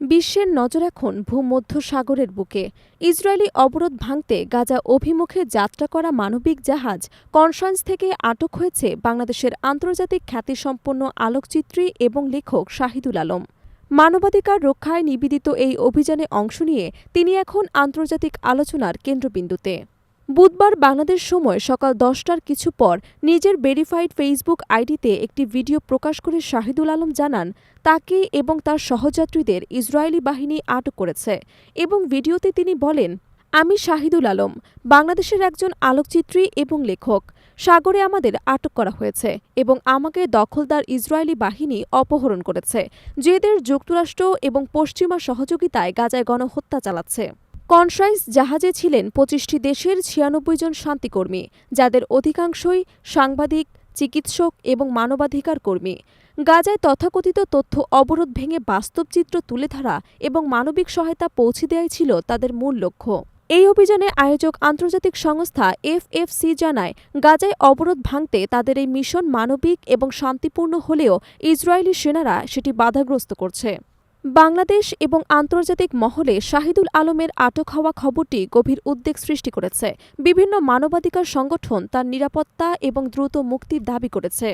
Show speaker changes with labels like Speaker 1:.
Speaker 1: বিশ্বের নজর এখন ভূমধ্য সাগরের বুকে। ইসরায়েলি অবরোধ ভাঙতে গাজা অভিমুখে যাত্রা করা মানবিক জাহাজ কনসার্স থেকে আটক হয়েছে বাংলাদেশের আন্তর্জাতিক খ্যাতিসম্পন্ন আলোকচিত্রী এবং লেখক শাহিদুল আলম। মানবাধিকার রক্ষায় নিবেদিত এই অভিযানে অংশ নিয়ে তিনি এখন আন্তর্জাতিক আলোচনার কেন্দ্রবিন্দুতে। বুধবার বাংলাদেশ সময় সকাল দশটার কিছু পর নিজের ভেরিফাইড ফেসবুক আইডিতে একটি ভিডিও প্রকাশ করে শাহিদুল আলম জানান, তাকে এবং তার সহযাত্রীদের ইসরায়েলি বাহিনী আটক করেছে এবং ভিডিওতে তিনি বলেন, আমি শাহিদুল আলম, বাংলাদেশের একজন আলোকচিত্রী এবং লেখক। সাগরে আমাদের আটক করা হয়েছে এবং আমাকে দখলদার ইসরায়েলি বাহিনী অপহরণ করেছে। যেদের যুক্তরাষ্ট্র এবং পশ্চিমা সহযোগিতায় গাজায় গণহত্যা চালাচ্ছে। কনসাইস জাহাজে ছিলেন পঁচিশটি দেশের ছিয়ানব্বই জন শান্তিকর্মী, যাদের অধিকাংশই সাংবাদিক, চিকিৎসক এবং মানবাধিকার কর্মী। গাজায় তথাকথিত তথ্য অবরোধ ভেঙে বাস্তব চিত্র তুলে ধরা এবং মানবিক সহায়তা পৌঁছে দেওয়াই ছিল তাদের মূল লক্ষ্য। এই অভিযানে আয়োজক আন্তর্জাতিক সংস্থা এফএফসি জানায়, গাজায় অবরোধ ভাঙতে তাদের এই মিশন মানবিক এবং শান্তিপূর্ণ হলেও ইসরায়েলি সেনারা সেটি বাধাগ্রস্ত করছে। বাংলাদেশ এবং আন্তর্জাতিক মহলে শাহিদুল আলমের আটক হওয়া খবরটি গভীর উদ্বেগ সৃষ্টি করেছে। বিভিন্ন মানবাধিকার সংগঠন তার নিরাপত্তা এবং দ্রুত মুক্তির দাবি করেছে।